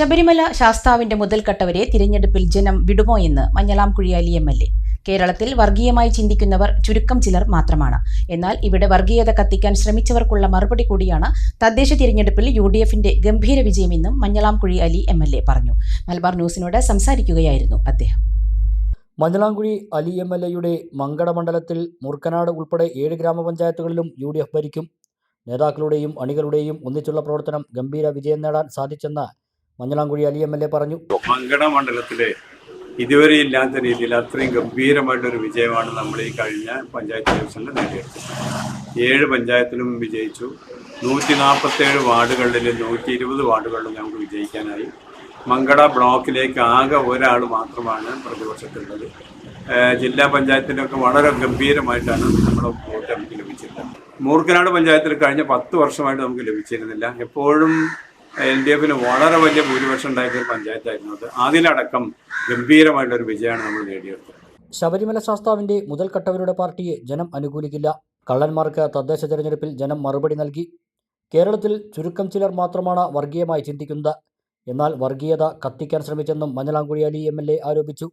ശബരിമല ശാസ്താവിന്റെ മുതൽക്കട്ടവരെ തിരഞ്ഞെടുപ്പിൽ ജനം വിടുമോ എന്ന് Manjalamkuzhi Ali M L A. കേരളത്തിൽ വർഗീയമായി ചിന്തിക്കുന്നവർ ചുരുക്കം ചിലർ മാത്രമാണ്. എന്നാൽ ഇവിടെ വർഗീയത കത്തിക്കാൻ ശ്രമിച്ചവർക്കുള്ള മറുപടി കൂടിയാണ് തദ്ദേശ തിരഞ്ഞെടുപ്പിൽ യു ഡി എഫിന്റെ ഗംഭീര വിജയമെന്നും Manjalamkuzhi Ali M L A പറഞ്ഞു. മലബാർ ന്യൂസിനോട് സംസാരിക്കുകയായിരുന്നു അദ്ദേഹം. മഞ്ഞളാംകുഴി അലി എം എൽ എയുടെ മങ്കട മണ്ഡലത്തിൽ മുർക്കനാട് ഉൾപ്പെടെ ഏഴ് ഗ്രാമപഞ്ചായത്തുകളിലും യു ഡി എഫ് ഭരിക്കും. നേതാക്കളുടെയും അണികളുടെയും ഒന്നിച്ചുള്ള പ്രവർത്തനം ഗംഭീര വിജയം നേടാൻ സാധിച്ചെന്ന് Manjalamkuzhi Ali M L A പറഞ്ഞു. മങ്കട മണ്ഡലത്തിലെ ഇതുവരെ ഇല്ലാത്ത രീതിയിൽ അത്രയും ഗംഭീരമായിട്ടൊരു വിജയമാണ് നമ്മൾ ഈ കഴിഞ്ഞ പഞ്ചായത്ത് ഇലക്ഷനിൽ നേടിയെടുത്തത്. ഏഴ് പഞ്ചായത്തിലും വിജയിച്ചു. നൂറ്റി നാൽപ്പത്തേഴ് വാർഡുകളിൽ നൂറ്റി ഇരുപത് വാർഡുകളിലും നമുക്ക് വിജയിക്കാനായി. മങ്കട ബ്ലോക്കിലേക്ക് ആകെ ഒരാൾ മാത്രമാണ് പ്രതിപക്ഷത്തുള്ളത് ജില്ലാ പഞ്ചായത്തിലൊക്കെ വളരെ ഗംഭീരമായിട്ടാണ് നമ്മുടെ വോട്ട് നമുക്ക് ലഭിച്ചിരുന്നത്. മൂർക്കനാട് പഞ്ചായത്തിൽ കഴിഞ്ഞ പത്ത് വർഷമായിട്ട് നമുക്ക് ലഭിച്ചിരുന്നില്ല. എപ്പോഴും എൽ ഡി എഫിന് വളരെ വലിയ ഭൂരിപക്ഷം ഉണ്ടാക്കിയ ഒരു പഞ്ചായത്തായിരുന്നു അത്. അതിലടക്കം ഗംഭീരമായിട്ടൊരു വിജയമാണ് നമ്മൾ നേടിയെടുത്തത്. ശബരിമല ശാസ്താവിന്റെ മുതൽക്കട്ടവരുടെ പാർട്ടിയെ ജനം അനുകൂലിക്കില്ല. കള്ളന്മാർക്ക് തദ്ദേശ തെരഞ്ഞെടുപ്പിൽ ജനം മറുപടി നൽകി. കേരളത്തിൽ ചുരുക്കം ചിലർ മാത്രമാണ് വർഗീയമായി ചിന്തിക്കുന്നത്. എന്നാൽ വർഗീയത കത്തിക്കാൻ ശ്രമിച്ചെന്നും Manjalamkuzhi Ali M L A ആരോപിച്ചു.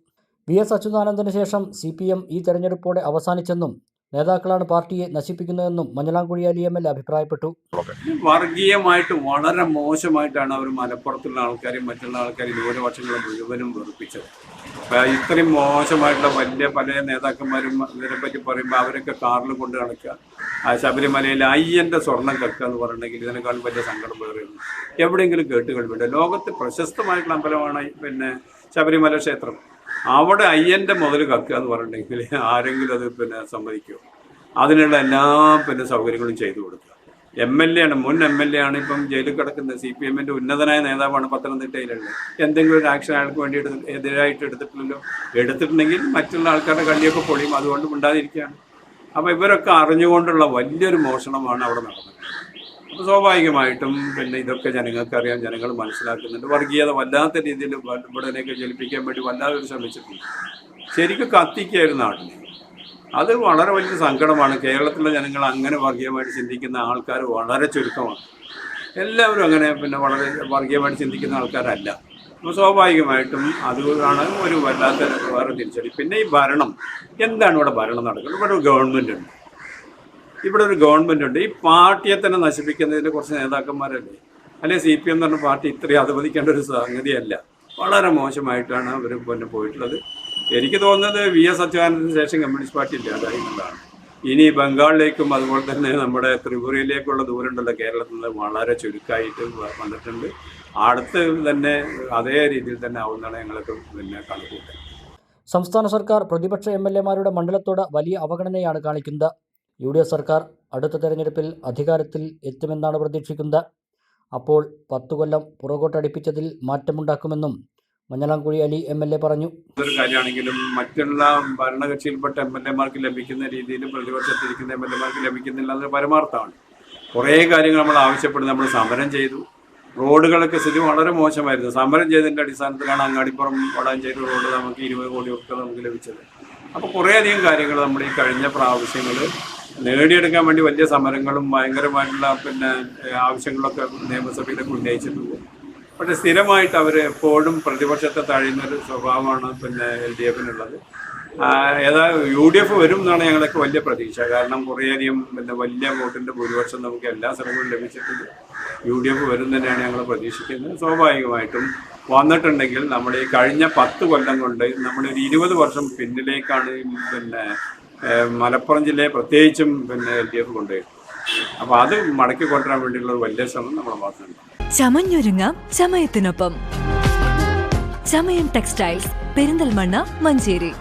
വി എസ് അച്യുതാനന്ദന് ശേഷം സി പി എം ഈ തെരഞ്ഞെടുപ്പോടെ അവസാനിച്ചെന്നും നേതാക്കളാണ് പാർട്ടിയെ നശിപ്പിക്കുന്നതെന്നും മഞ്ഞളാംകുഴി അലി എം എൽ അഭിപ്രായപ്പെട്ടു. വർഗീയമായിട്ട് വളരെ മോശമായിട്ടാണ് അവർ മലപ്പുറത്തുള്ള ആൾക്കാരെയും മറ്റുള്ള ആൾക്കാരെയും ന്യൂനപക്ഷങ്ങളെ മുഴുവനും വെറുപ്പിച്ചത്. ഇത്രയും മോശമായിട്ടുള്ള വലിയ പല നേതാക്കന്മാരും ഇതിനെപ്പറ്റി പറയുമ്പോൾ അവരൊക്കെ കാറിൽ കൊണ്ട് നടക്കുക. ശബരിമലയിൽ അയ്യന്റെ സ്വർണം കക്കുക എന്ന് പറഞ്ഞിട്ടുണ്ടെങ്കിൽ ഇതിനേക്കാളും വലിയ സങ്കടം വേറെയൊന്നും എവിടെയെങ്കിലും കേട്ടുകൾ വേണ്ട ലോകത്ത് പ്രശസ്തമായിട്ടുള്ള അമ്പലമാണ് പിന്നെ ശബരിമല ക്ഷേത്രം. അവിടെ അയ്യന്റെ മുതൽ കക്കുക എന്ന് പറഞ്ഞിട്ടുണ്ടെങ്കിൽ ആരെങ്കിലും അത് പിന്നെ സമ്മതിക്കുമോ അതിനുള്ള എല്ലാ പിന്നെ സൗകര്യങ്ങളും ചെയ്തു കൊടുക്കുക. എം എൽ എ ആണ്. മുൻ എം എൽ എ ആണ് ഇപ്പം ജയിലിൽ കിടക്കുന്നത് സി പി എമ്മിന്റെ ഉന്നതനായ നേതാവാണ് പത്തനംതിട്ടയിലുള്ളത്. എന്തെങ്കിലും ഒരു ആക്ഷൻ അയാൾക്ക് വേണ്ടി എടുത്ത് എതിരായിട്ട് എടുത്തിട്ടില്ലല്ലോ? എടുത്തിട്ടുണ്ടെങ്കിൽ മറ്റുള്ള ആൾക്കാരുടെ കള്ളിയൊക്കെ പൊളിയും. അതുകൊണ്ട് ഉണ്ടാതിരിക്കുകയാണ് അപ്പോൾ ഇവരൊക്കെ അറിഞ്ഞുകൊണ്ടുള്ള വലിയൊരു മോഷണമാണ് അവിടെ നടന്നത്. സ്വാഭാവികമായിട്ടും പിന്നെ ഇതൊക്കെ ജനങ്ങൾക്കറിയാം ജനങ്ങൾ മനസ്സിലാക്കുന്നുണ്ട്. വർഗീയത വല്ലാത്ത രീതിയിൽ ഇവിടനെയൊക്കെ ജലിപ്പിക്കാൻ വേണ്ടി വല്ലാതെ ശ്രമിച്ചിട്ടുണ്ട്. ശരിക്കും കത്തിക്കായിരുന്നു നാട്ടിൽ അത് വളരെ വലിയ സങ്കടമാണ്. കേരളത്തിലെ ജനങ്ങൾ അങ്ങനെ വർഗീയമായിട്ട് ചിന്തിക്കുന്ന ആൾക്കാർ വളരെ ചുരുക്കമാണ്. എല്ലാവരും അങ്ങനെ പിന്നെ വളരെ വർഗീയമായിട്ട് ചിന്തിക്കുന്ന ആൾക്കാരല്ല. അപ്പോൾ സ്വാഭാവികമായിട്ടും അതുകൊണ്ടാണ് ഒരു വല്ലാത്ത വേറെ തിരിച്ചടി. പിന്നെ ഈ ഭരണം എന്താണ് ഇവിടെ ഭരണം നടക്കുന്നത്? ഇവിടെ ഗവൺമെന്റ് ഉണ്ട്. ഇവിടെ ഒരു ഗവൺമെന്റ് ഉണ്ട്. ഈ പാർട്ടിയെ തന്നെ നശിപ്പിക്കുന്നതിന്റെ കുറച്ച് നേതാക്കന്മാരല്ലേ? അല്ലെ സി പി എം പറഞ്ഞ പാർട്ടി ഇത്രയും അധപതിക്കേണ്ട ഒരു സംഗതിയല്ല. വളരെ മോശമായിട്ടാണ് അവർ പിന്നെ പോയിട്ടുള്ളത്. എനിക്ക് തോന്നുന്നത് വി എസ് അച്യുതാനന്ദന് ശേഷം കമ്മ്യൂണിസ്റ്റ് പാർട്ടി ഇല്ലാതായി എന്നുള്ളതാണ്. ഇനി ബംഗാളിലേക്കും അതുപോലെ തന്നെ നമ്മുടെ ത്രിപുരയിലേക്കുള്ള ദൂരമുണ്ടല്ലോ കേരളത്തിൽ നിന്ന് വളരെ ചുരുക്കമായിട്ട് വ- വന്നിട്ടുണ്ട്. അടുത്ത് തന്നെ അതേ രീതിയിൽ തന്നെ ആവുന്നതാണ് ഞങ്ങൾക്ക് പിന്നെ കണക്കൂട്ടുന്നത് സംസ്ഥാന സർക്കാർ പ്രതിപക്ഷ എം എൽ എമാരുടെ മണ്ഡലത്തോട് വലിയ അവഗണനയാണ് കാണിക്കുന്നത്. യു ഡി എഫ് സർക്കാർ അടുത്ത തെരഞ്ഞെടുപ്പിൽ അധികാരത്തിൽ എത്തുമെന്നാണ് പ്രതീക്ഷിക്കുന്നത്. അപ്പോൾ പത്തു കൊല്ലം പുറകോട്ടടിപ്പിച്ചതിൽ മാറ്റമുണ്ടാക്കുമെന്നും Manjalamkuzhi Ali M L A പറഞ്ഞു. ഒരു കാര്യമാണെങ്കിലും മറ്റുള്ള ഭരണകക്ഷിയിൽപ്പെട്ട എം എൽ എമാർക്ക് ലഭിക്കുന്ന രീതിയിൽ പ്രതിപക്ഷത്തിരിക്കുന്ന എം എൽ എമാർക്ക് ലഭിക്കുന്നില്ല എന്നത് പരമാർത്ഥമാണ്. കുറേ കാര്യങ്ങൾ നമ്മൾ ആവശ്യപ്പെടുന്നു നമ്മൾ സമരം ചെയ്തു. റോഡുകളൊക്കെ സ്ഥിതി വളരെ മോശമായിരുന്നു. സമരം ചെയ്തതിന്റെ അടിസ്ഥാനത്തിലാണ് അങ്ങാടിപ്പുറം വടാഞ്ചേരി റോഡ് നമുക്ക് ഇരുപത് കോടി ഒക്കെ നമുക്ക് ലഭിച്ചത്. അപ്പോൾ കുറേയധികം കാര്യങ്ങൾ നമ്മൾ ഈ കഴിഞ്ഞ പ്രാവശ്യങ്ങൾ നേടിയെടുക്കാൻ വേണ്ടി വലിയ സമരങ്ങളും ഭയങ്കരമായിട്ടുള്ള പിന്നെ ആവശ്യങ്ങളൊക്കെ നിയമസഭയിലൊക്കെ ഉന്നയിച്ചിട്ടുണ്ട്. പക്ഷെ സ്ഥിരമായിട്ട് അവർ എപ്പോഴും പ്രതിപക്ഷത്തെ തഴയുന്ന ഒരു സ്വഭാവമാണ് പിന്നെ എൽ ഡി എഫിനുള്ളത്. ഏതാ യു ഡി എഫ് വരും എന്നാണ് ഞങ്ങളൊക്കെ വലിയ പ്രതീക്ഷ. കാരണം കുറേയധികം പിന്നെ വലിയ വോട്ടിന്റെ ഭൂരിപക്ഷം നമുക്ക് എല്ലാ സ്ഥലങ്ങളിലും ലഭിച്ചിട്ടുണ്ട്. യു ഡി എഫ് വരും തന്നെയാണ് ഞങ്ങൾ പ്രതീക്ഷിക്കുന്നത്. സ്വാഭാവികമായിട്ടും വന്നിട്ടുണ്ടെങ്കിൽ നമ്മൾ ഈ കഴിഞ്ഞ പത്ത് കൊല്ലം കൊണ്ട് നമ്മളൊരു ഇരുപത് വർഷം പിന്നിലേക്കാണ് പിന്നെ മലപ്പുറം ജില്ലയെ പ്രത്യേകിച്ചും പിന്നെ എൽ ഡി എഫ് കൊണ്ടുപോയത് അപ്പോൾ അത് മടക്കി കൊണ്ടുവരാൻ വേണ്ടിയുള്ള ഒരു വലിയ ശ്രമം നമ്മുടെ ഭാഗത്തുണ്ട് ചമഞ്ഞൊരുങ്ങാം ചമയത്തിനൊപ്പം. ചമയം ടെക്സ്റ്റൈൽസ് പെരിന്തൽമണ്ണ മഞ്ചേരി.